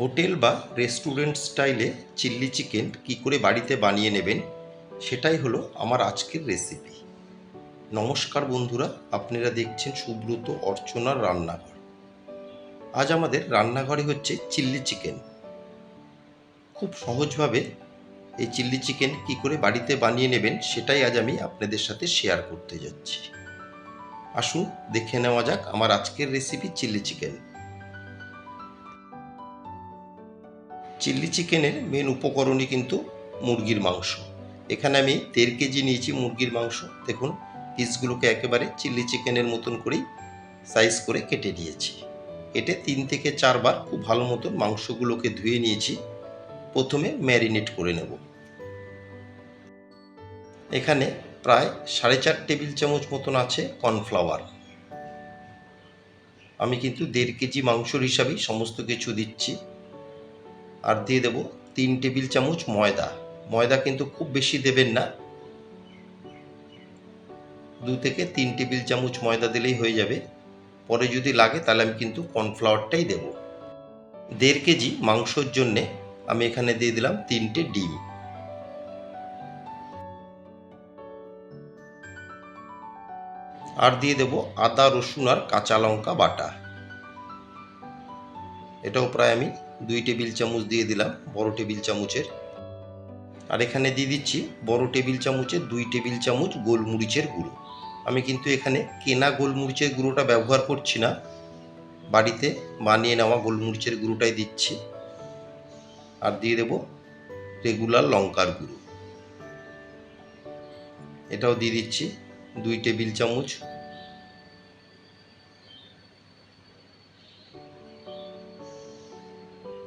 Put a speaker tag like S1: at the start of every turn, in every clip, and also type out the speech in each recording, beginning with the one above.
S1: Hotel বা restaurant স্টাইলে chilli chicken কি করে বাড়িতে বানিয়ে নেবেন, সেটাই হলো আমার আজকের রেসিপি নমস্কার বন্ধুরা, আপনারা দেখছেন সুব্রত অর্চনার রান্নাঘর। আজ আমাদের রান্নাঘরে হচ্ছে চিল্লি চিকেন। খুব সহজভাবে এই চিল্লি চিকেন কি করে বাড়িতে বানিয়ে নেবেন, সেটাই আজ আমি আপনাদের সাথে শেয়ার করতে যাচ্ছি। আসুন, দেখে নেওয়া যাক আমার আজকের রেসিপি চিল্লি চিকেন। চিল্লি চিকেনের মেন উপকরণই কিন্তু মুরগির মাংস। এখানে আমি দেড় কেজি নিয়েছি মুরগির মাংস। দেখুন পিসগুলোকে একেবারে চিল্লি চিকেনের মতন করেই সাইজ করে কেটে নিয়েছি। কেটে তিন থেকে চারবার খুব ভালো মতন মাংসগুলোকে ধুয়ে নিয়েছি। প্রথমে ম্যারিনেট করে নেব। এখানে প্রায় সাড়ে চার টেবিল চামচ মতন আছে কর্নফ্লাওয়ার আমি কিন্তু দেড় কেজি মাংসর হিসাবেই সমস্ত কিছু দিচ্ছি। আর দিয়ে দেব তিন টেবিল চামচ ময়দা। ময়দা কিন্তু খুব বেশি দেবেন না। দু থেকে তিন টেবিল চামচ ময়দা দিলেই হয়ে যাবে। পরে যদি লাগে তাহলে আমি কিন্তু কর্নফ্লাওয়ারটাই দেব। দেড় কেজি মাংসর জন্যে আমি এখানে দিয়ে দিলাম তিনটে ডিম। আর দিয়ে দেব আদা, রসুন আর কাঁচা লঙ্কা বাটা। এটাও প্রায় আমি দুই টেবিল চামচ দিয়ে দিলাম, বড় টেবিল চামচের। আর এখানে দিয়ে দিচ্ছি বড় টেবিল চামচের দুই টেবিল চামচ গোলমরিচের গুঁড়ো। আমি কিন্তু এখানে কেনা গোলমরিচের গুঁড়োটা ব্যবহার করছি না। বাড়িতে বানিয়ে নেওয়া গোলমরিচের গুঁড়োটাই দিচ্ছি। আর দিয়ে দেব রেগুলার লঙ্কার গুঁড়ো। এটাও দিয়ে দিচ্ছি দুই টেবিল চামচ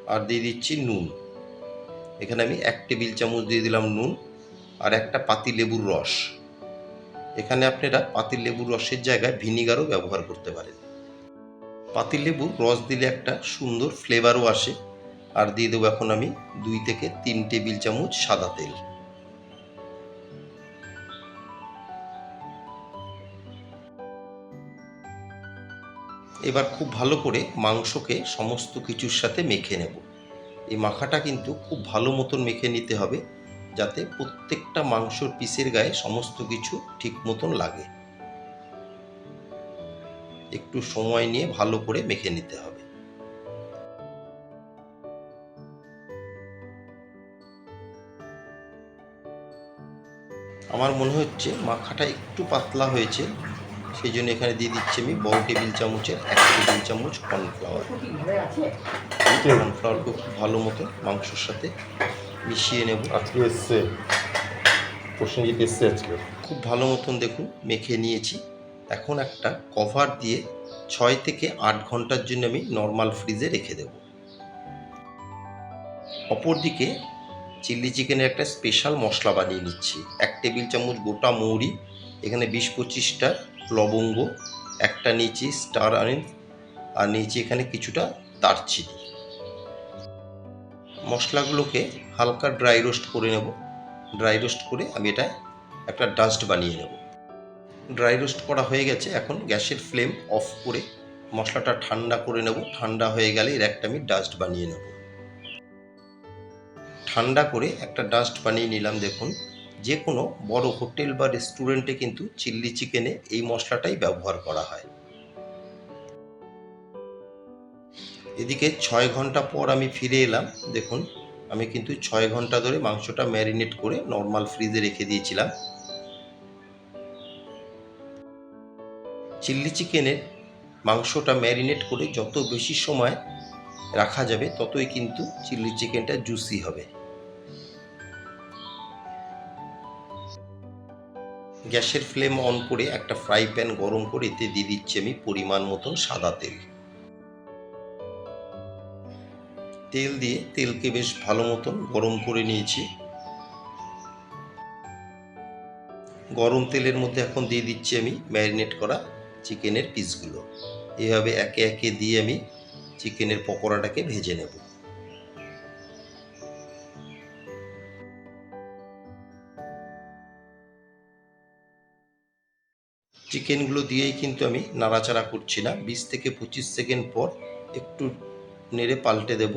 S1: আর দিয়ে দিচ্ছি নুন। এখানে আমি এক টেবিল চামচ দিয়ে দিলাম নুন আর একটা পাতি লেবুর রস। এখানে আপনারা পাতি লেবুর রসের জায়গায় ভিনিগারও ব্যবহার করতে পারেন। পাতি লেবুর রস দিলে একটা সুন্দর ফ্লেভারও আসে। আর দিয়ে দেবো এখন আমি দুই থেকে তিন টেবিল চামচ সাদা তেল। এবার খুব ভালো করে মাংসকে সমস্ত কিছুর সাথে মেখে নেব। এই মাখাটা কিন্তু খুব ভালো মতন মেখে নিতে হবে, যাতে প্রত্যেকটা মাংসর পিসের গায়ে সমস্ত কিছু ঠিক মতন লাগে। একটু সময় নিয়ে ভালো করে মেখে নিতে হবে। আমার মনে হচ্ছে মাখাটা একটু পাতলা হয়েছে। সেই জন্য এখানে দিয়ে দিচ্ছি আমি বড় টেবিল চামচের এক টেবিল চামচ কর্নফ্লাওয়ার। কর্নফ্লাওয়ারকে খুব ভালো মতো মাংসর সাথে মিশিয়ে নেব।
S2: আজকে এসছে। প্রসেনজিৎ এসছে আজকে।
S1: খুব ভালো মতন দেখুন মেখে নিয়েছি। এখন একটা কভার দিয়ে ছয় থেকে আট ঘণ্টার জন্য আমি নর্মাল ফ্রিজে রেখে দেব। অপরদিকে চিলি চিকেনের একটা স্পেশাল মশলা বানিয়ে নিচ্ছি। এক টেবিল চামচ গোটা মৌরি এখানে বিশ পঁচিশটা লবঙ্গ, একটা নিয়েছি স্টার আনিন আর নিয়েছি এখানে কিছুটা দারচিনি। মশলাগুলোকে হালকা ড্রাই রোস্ট করে নেব। ড্রাই রোস্ট করে আমি এটা একটা ডাস্ট বানিয়ে নেব। ড্রাই রোস্ট করা হয়ে গেছে, এখন গ্যাসের ফ্লেম অফ করে মশলাটা ঠান্ডা করে নেব। ঠান্ডা হয়ে গেলে এর একটা আমি ডাস্ট বানিয়ে নেব। ঠান্ডা করে একটা ডাস্ট বানিয়ে নিলাম, দেখুন। যে কোনো বড় হোটেল বা রেস্টুরেন্টে কিন্তু চিল্লি চিকেনে এই মশলাটাই ব্যবহার করা হয়। এদিকে ছয় ঘণ্টা পর আমি ফিরে এলাম। দেখুন, আমি কিন্তু ছয় ঘণ্টা ধরে মাংসটা ম্যারিনেট করে নর্মাল ফ্রিজে রেখে দিয়েছিলাম। চিল্লি চিকেনের মাংসটা ম্যারিনেট করে যত বেশি সময় রাখা যাবে, ততই কিন্তু চিল্লি চিকেনটা জুসি হবে। গ্যাসের ফ্লেম অন করে একটা ফ্রাই প্যান গরম করে এতে দিয়ে দিচ্ছি আমি পরিমাণ মতন সাদা তেল। তেল দিয়ে তেলকে বেশ ভালো মতন গরম করে নিয়েছি। গরম তেলের মধ্যে এখন দিয়ে দিচ্ছি আমি ম্যারিনেট করা চিকেনের পিসগুলো। এভাবে একে একে দিয়ে আমি চিকেনের পকোড়াটাকে ভেজে নেব। চিকেনগুলো দিয়েই কিন্তু আমি নাড়াচাড়া করছি না। বিশ থেকে পঁচিশ সেকেন্ড পর একটু নেড়ে পাল্টে দেব।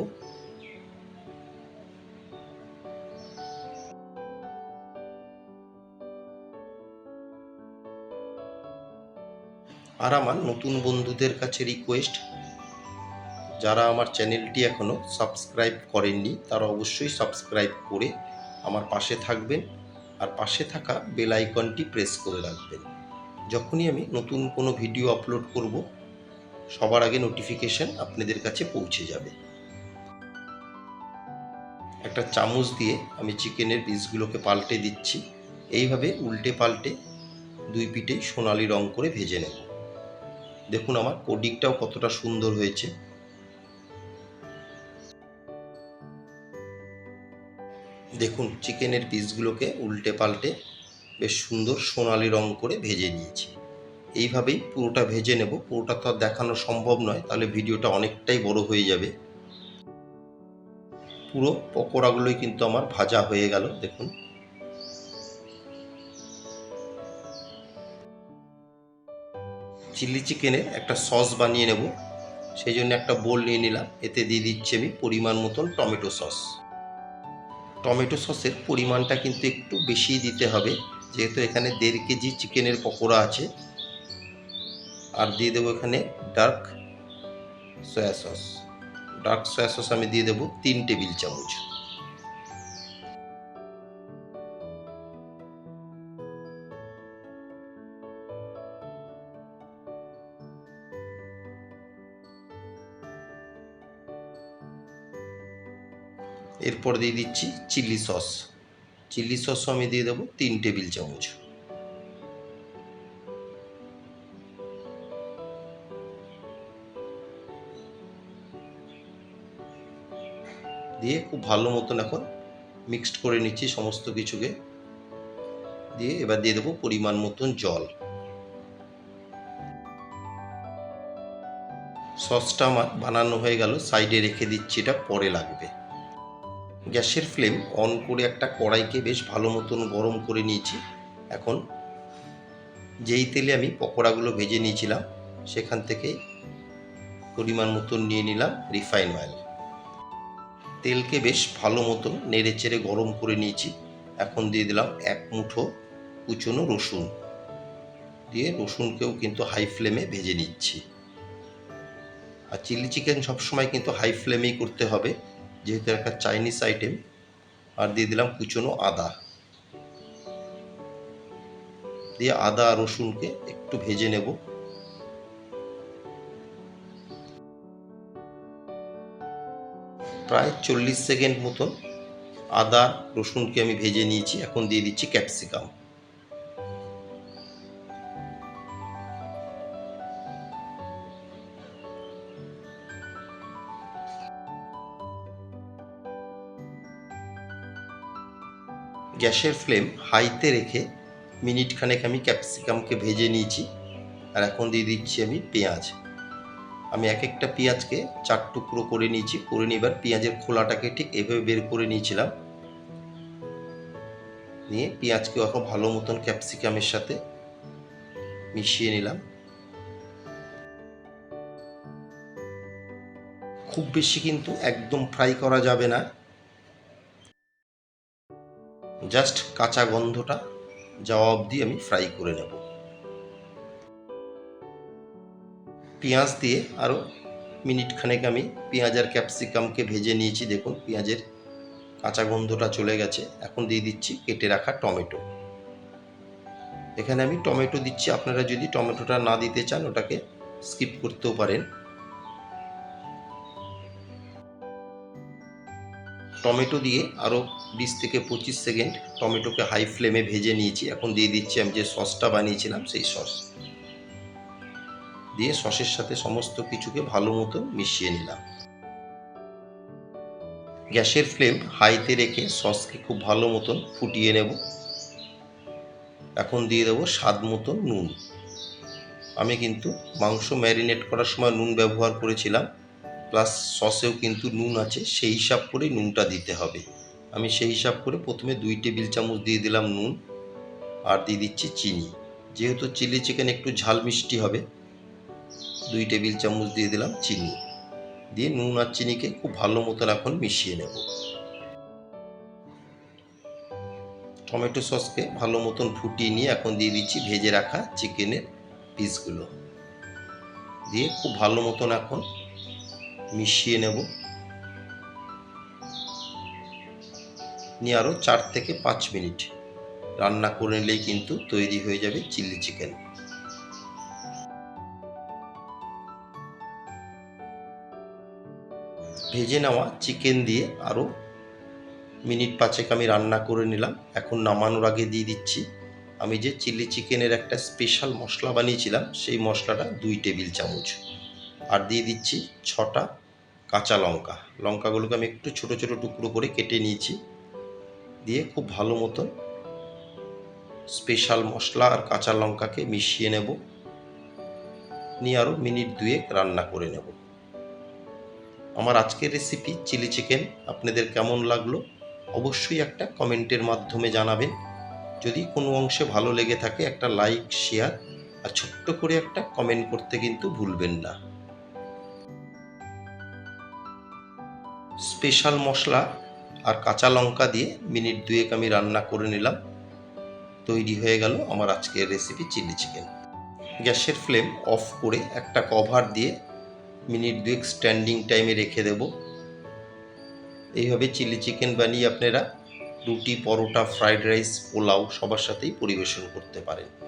S1: আর আমার নতুন বন্ধুদের কাছে রিকোয়েস্ট যারা আমার চ্যানেলটি এখনও সাবস্ক্রাইব করেননি, তারা অবশ্যই সাবস্ক্রাইব করে আমার পাশে থাকবেন। আর পাশে থাকা বেল আইকনটি প্রেস করে রাখবেন। যখনই আমি নতুন কোনো ভিডিও আপলোড করব, সবার আগে নোটিফিকেশন আপনাদের কাছে পৌঁছে যাবে। একটা চামচ দিয়ে আমি চিকেনের পিসগুলোকে পাল্টে দিচ্ছি। এইভাবে উল্টে পাল্টে দুই পিঠে সোনালি রং করে ভেজে নেব। দেখুন আমার কোডিংটাও কতটা সুন্দর হয়েছে। দেখুন, চিকেনের পিসগুলোকে উল্টে পাল্টে বেশ সুন্দর সোনালি রং করে ভেজে নিয়েছি। এইভাবেই পুরোটা ভেজে নেব। পুরোটা তো আর দেখানো সম্ভব নয়, তাহলে ভিডিওটা অনেকটাই বড় হয়ে যাবে। পুরো পকোড়াগুলোই কিন্তু আমার ভাজা হয়ে গেল, দেখুন। চিলি চিকেনের একটা সস বানিয়ে নেব। সেই জন্য একটা বোল নিয়ে নিলাম। এতে দিয়ে দিচ্ছি আমি পরিমাণ মতন টমেটো সস। টমেটো সসের পরিমাণটা কিন্তু একটু বেশি দিতে হবে। যেহেতু এখানে দেড় কেজি চিকেনের পকোড়া আছে, আর দিয়ে দেবো এখানে dark soy sauce. Dark soy sauce আমি দিয়ে দেবো তিন টেবিল চামচ। এরপর দিয়ে দিচ্ছি চিলি সস। চিলি সসও আমি দিয়ে দেবো তিন টেবিল চামচ। দিয়ে খুব ভালো মতন এখন মিক্সড করে নিচ্ছি সমস্ত কিছুকে। দিয়ে এবার দিয়ে দেবো পরিমাণ মতন জল। সসটা আমার বানানো হয়ে গেল, সাইডে রেখে দিচ্ছি, এটা পরে লাগবে। গ্যাসের ফ্লেম অন করে একটা কড়াইকে বেশ ভালো মতন গরম করে নিয়েছি। এখন যেই তেলে আমি পকোড়াগুলো ভেজে নিয়েছিলাম, সেখান থেকে পরিমাণ মতন নিয়ে নিলাম রিফাইন অয়েল। তেলকে বেশ ভালো মতন নেড়ে চেড়ে গরম করে নিয়েছি। এখন দিয়ে দিলাম এক মুঠো কুচনো রসুন। দিয়ে রসুনকেও কিন্তু হাই ফ্লেমে ভেজে নিচ্ছি। আর চিলি চিকেন সবসময় কিন্তু হাই ফ্লেমেই করতে হবে। যেহেতু একটা চাইনিজ আইটেম আর দিয়ে দিলাম কুচনো আদা। দিয়ে আদা রসুনকে একটু ভেজে নেব। প্রায় চল্লিশ সেকেন্ড মতন আদা, রসুনকে আমি ভেজে নিয়েছি। এখন দিয়ে দিচ্ছি ক্যাপসিকাম। গ্যাসের ফ্লেম হাইতে রেখে মিনিট খানেক আমি ক্যাপসিকামকে ভেজে নিয়েছি আর এখন দিয়ে দিচ্ছি আমি পেঁয়াজ। আমি এক একটা পেঁয়াজকে চার টুকরো করে নিয়েছি, করে নিয়ে এবার পেঁয়াজের খোলাটাকে ঠিক এভাবে বের করে নিয়েছিলাম। নিয়ে পেঁয়াজকে এখন ভালো মতন ক্যাপসিকামের সাথে মিশিয়ে নিলাম। খুব বেশি কিন্তু একদম ফ্রাই করা যাবে না। জাস্ট কাঁচা গন্ধটা যাওয়া অবধি আমি ফ্রাই করে নেব। পেঁয়াজ দিয়ে আরও মিনিট খানেক আমি পেঁয়াজ আর ক্যাপসিকামকে ভেজে নিয়েছি। দেখুন, পেঁয়াজের কাঁচা গন্ধটা চলে গেছে। এখন দিয়ে দিচ্ছি কেটে রাখা টমেটো। এখানে আমি টমেটো দিচ্ছি। আপনারা যদি টমেটোটা না দিতে চান, ওটাকে স্কিপ করতেও পারেন। টমেটো দিয়ে আরও বিশ থেকে পঁচিশ সেকেন্ড টমেটোকে হাই ফ্লেমে ভেজে নিয়েছি। এখন দিয়ে দিচ্ছি আমি যে সসটা বানিয়েছিলাম সেই সস। দিয়ে সসের সাথে সমস্ত কিছুকে ভালো মতো মিশিয়ে নিলাম। গ্যাসের ফ্লেম হাইতে রেখে সসকে খুব ভালো মতন ফুটিয়ে নেব। এখন দিয়ে দেবো স্বাদ মতো নুন। আমি কিন্তু মাংস ম্যারিনেট করার সময় নুন ব্যবহার করেছিলাম। প্লাস সসেও কিন্তু নুন আছে, সেই হিসাব করে নুনটা দিতে হবে। আমি সেই হিসাব করে প্রথমে দুই টেবিল চামচ দিয়ে দিলাম নুন, আর দিয়ে দিচ্ছি চিনি। যেহেতু চিলি চিকেন একটু ঝাল মিষ্টি হবে, দুই টেবিল চামচ দিয়ে দিলাম চিনি। দিয়ে নুন আর চিনিকে খুব ভালো মতন এখন মিশিয়ে নেব। টমেটো সসকে ভালো মতন ফুটিয়ে নিয়ে এখন দিয়ে দিচ্ছি ভেজে রাখা চিকেনের পিসগুলো। দিয়ে খুব ভালো মতন এখন মিশিয়ে নেব। নিয়ে আরও চার থেকে পাঁচ মিনিট রান্না করে নিলেই কিন্তু তৈরি হয়ে যাবে চিলি চিকেন। ভেজে নেওয়া চিকেন দিয়ে আরও মিনিট পাঁচেক আমি রান্না করে নিলাম। এখন নামানোর আগে দিয়ে দিচ্ছি। আমি যে চিলি চিকেনের একটা স্পেশাল মশলা বানিয়েছিলাম, সেই মশলাটা দুই টেবিল চামচ। আর দিয়ে দিচ্ছি ছটা কাঁচা লঙ্কা। লঙ্কাগুলোকে আমি একটু ছোট ছোট টুকরো করে কেটে নিয়েছি। দিয়ে খুব ভালো মতো স্পেশাল মশলা আর কাঁচা লঙ্কাকে মিশিয়ে নেব। নিয়ে আরও মিনিট দুয়েক রান্না করে নেব। আমার আজকের রেসিপি চিলি চিকেন আপনাদের কেমন লাগল অবশ্যই একটা কমেন্টের মাধ্যমে জানাবেন। যদি কোনো অংশে ভালো লেগে থাকে একটা লাইক শেয়ার আর ছোট্ট করে একটা কমেন্ট করতে কিন্তু ভুলবেন না। স্পেশাল মশলা আর কাঁচা লঙ্কা দিয়ে মিনিট দুয়েক আমি রান্না করে নিলাম। তৈরি হয়ে গেল আমার আজকের রেসিপি চিলি চিকেন গ্যাসের ফ্লেম অফ করে একটা কভার দিয়ে মিনিট দুয়েক স্ট্যান্ডিং টাইমে রেখে দেব। এইভাবে চিলি চিকেন বানিয়ে আপনারা রুটি, পরোটা ফ্রাইড রাইস পোলাও সবার সাথেই পরিবেশন করতে পারেন।